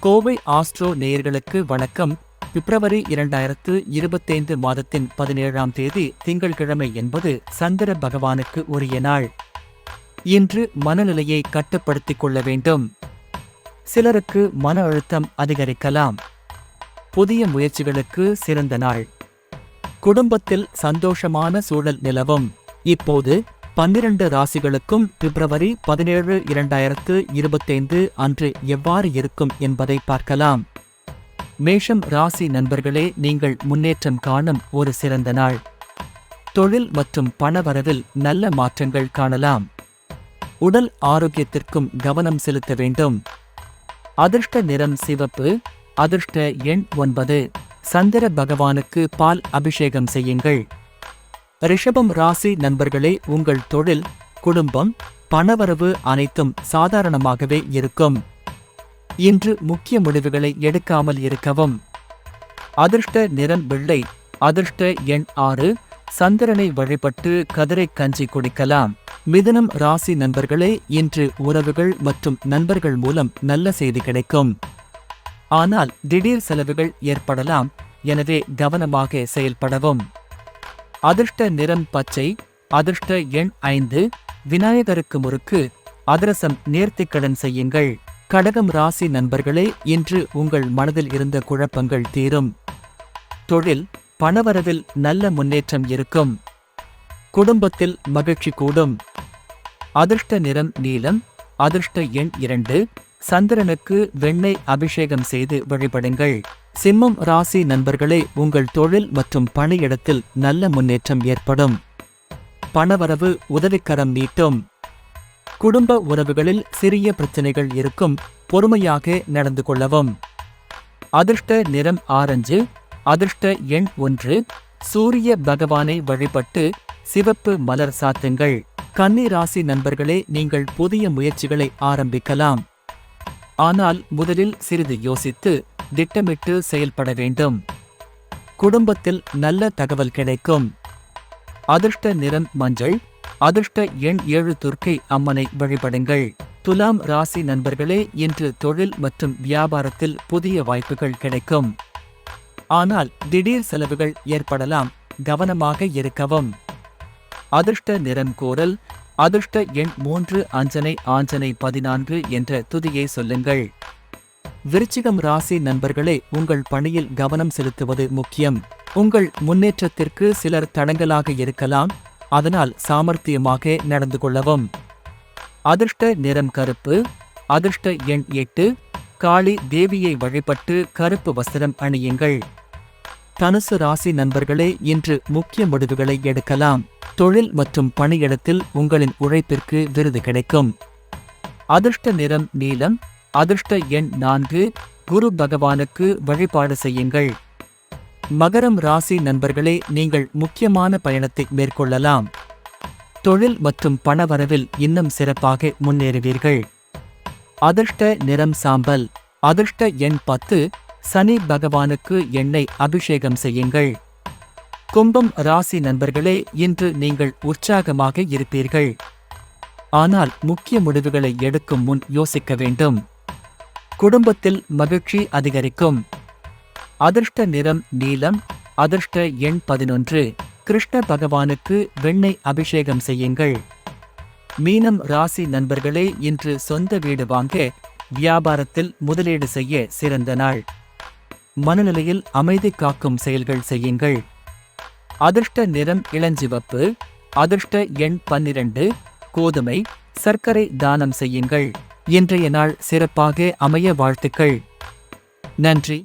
Kovai astro நேயர்களுக்கு வணக்கம். பிப்ரவரி இரண்டாயிரத்து இருபத்தைந்து மாதத்தின் பதினேழாம் தேதி திங்கட்கிழமை என்பது சந்திர பகவானுக்கு உரிய நாள். இன்று மனநிலையை கட்டுப்படுத்திக் கொள்ள வேண்டும். சிலருக்கு மன அழுத்தம் அதிகரிக்கலாம். புதிய முயற்சிகளுக்கு சிறந்த நாள். குடும்பத்தில் சந்தோஷமான சூழல் நிலவும். இப்போது பன்னிரண்டு ராசிகளுக்கும் பிப்ரவரி பதினேழு இரண்டாயிரத்து இருபத்தைந்து அன்று எவ்வாறு இருக்கும் என்பதை பார்க்கலாம். மேஷம் ராசி நண்பர்களே நீங்கள் முன்னேற்றம் காணும் ஒரு சிறந்த நாள். தொழில் மற்றும் பணவரவில் நல்ல மாற்றங்கள் காணலாம். உடல் ஆரோக்கியத்திற்கும் கவனம் செலுத்த வேண்டும். அதிர்ஷ்ட நிறம் சிவப்பு அதிர்ஷ்ட எண் ஒன்பது. சந்திர பகவானுக்கு பால் அபிஷேகம் செய்யுங்கள். ரிஷபம் ராசி நண்பர்களே உங்கள் தொழில் குடும்பம் பணவரவு அனைத்தும் சாதாரணமாகவே இருக்கும். இன்று முக்கிய முடிவுகளை எடுக்காமல் இருக்கவும். அதிர்ஷ்ட நிறம் வெள்ளை அதிர்ஷ்ட எண் ஆறு சந்திரனை வழிபட்டு கதிரை கஞ்சி குடிக்கலாம். மிதனம் ராசி நண்பர்களே இன்று உறவுகள் மற்றும் நண்பர்கள் மூலம் நல்ல செய்தி கிடைக்கும். ஆனால் திடீர் செலவுகள் ஏற்படலாம் எனவே கவனமாக செயல்படவும். அதிர்ஷ்ட நிறம் பச்சை அதிர்ஷ்ட எண் ஐந்து விநாயகருக்கு முறுக்கு அதிரசம் நேர்த்திக்கடன் செய்யுங்கள். கடகம் ராசி நண்பர்களே இன்று உங்கள் மனதில் இருந்த குழப்பங்கள் தீரும். தொழில் பணவரவில் நல்ல முன்னேற்றம் இருக்கும். குடும்பத்தில் மகிழ்ச்சி கூடும். அதிர்ஷ்ட நிறம் நீலம் அதிர்ஷ்ட எண் இரண்டு சந்திரனுக்கு வெண்ணெய் அபிஷேகம் செய்து வழிபடுங்கள். சிம்மம் ராசி நண்பர்களே உங்கள் தொழில் மற்றும் பணியிடத்தில் நல்ல முன்னேற்றம் ஏற்படும். பணவரவு உதவிக்கரம் நீட்டும். குடும்ப உறவுகளில் சிறிய பிரச்சனைகள் இருக்கும். பொறுமையாக நடந்து கொள்ளவும். அதிர்ஷ்ட நிறம் ஆரஞ்சு அதிர்ஷ்ட எண் ஒன்று. சூரிய பகவானை வழிபட்டு சிவப்பு மலர் சாத்துங்கள். கன்னி ராசி நண்பர்களே நீங்கள் புதிய முயற்சிகளை ஆரம்பிக்கலாம். ஆனால் முதலில் சிறிது யோசித்து திட்டமிட்டு செயல்பட வேண்டும். குடும்பத்தில் நல்ல தகவல் கிடைக்கும். அதிர்ஷ்ட நிறம் மஞ்சள் அதிர்ஷ்ட எண் ஏழு துர்க்கை அம்மனை வழிபடுங்கள். துலாம் ராசி நண்பர்களே இன்று தொழில் மற்றும் வியாபாரத்தில் புதிய வாய்ப்புகள் கிடைக்கும். ஆனால் திடீர் செலவுகள் ஏற்படலாம் கவனமாக இருக்கவும். அதிர்ஷ்ட நிறம் கோரல் அதிர்ஷ்ட எண் மூன்று அஞ்சனை ஆஞ்சனை பதினான்கு என்ற துதியை சொல்லுங்கள். விருச்சிகம் ராசி நண்பர்களே உங்கள் பணியில் கவனம் செலுத்துவது முக்கியம். உங்கள் முன்னேற்றத்திற்கு சிலர் தடங்கலாக இருக்கலாம் அதனால் சாமர்த்தியமாக நடந்து கொள்ளவும். அதிர்ஷ்ட நிறம் கருப்பு அதிர்ஷ்ட எண் எட்டு காளி தேவியை வழிபட்டு கருப்பு வஸ்திரம் அணியுங்கள். தனுசு ராசி நண்பர்களே இன்று முக்கிய முடிவுகளை எடுக்கலாம். தொழில் மற்றும் பணியிடத்தில் உங்களின் உழைப்பிற்கு விருது கிடைக்கும். அதிர்ஷ்ட நிறம் நீலம் அதிர்ஷ்ட எண் நான்கு குரு பகவானுக்கு வழிபாடு செய்யுங்கள். மகரம் ராசி நண்பர்களே நீங்கள் முக்கியமான பயணத்தை மேற்கொள்ளலாம். தொழில் மற்றும் பணவரவில் இன்னும் சிறப்பாக முன்னேறுவீர்கள். அதிர்ஷ்ட நிறம் சாம்பல் அதிர்ஷ்ட எண் பத்து சனி பகவானுக்கு எண்ணெய் அபிஷேகம் செய்யுங்கள். கும்பம் ராசி நண்பர்களே இன்று நீங்கள் உற்சாகமாக இருப்பீர்கள். ஆனால் முக்கிய முடிவுகளை எடுக்கும் முன் யோசிக்க வேண்டும். குடும்பத்தில் மகிழ்ச்சி அதிகரிக்கும். அதிர்ஷ்ட நிறம் நீலம் அதிர்ஷ்ட எண் பதினொன்று. கிருஷ்ண பகவானுக்கு வெண்ணெய் அபிஷேகம் செய்யுங்கள். மீனம் ராசி நண்பர்களே இன்று சொந்த வீடு வாங்க வியாபாரத்தில் முதலீடு செய்ய சிறந்த நாள். மனநிலையில் அமைதி காக்கும் செயல்கள் செய்யுங்கள். அதிர்ஷ்ட நிறம் இளஞ்சிவப்பு அதிர்ஷ்ட எண் பன்னிரண்டு. கோதுமை சர்க்கரை தானம் செய்யுங்கள். இன்றைய நாள் சிறப்பாக அமைய வாழ்த்துக்கள். நன்றி.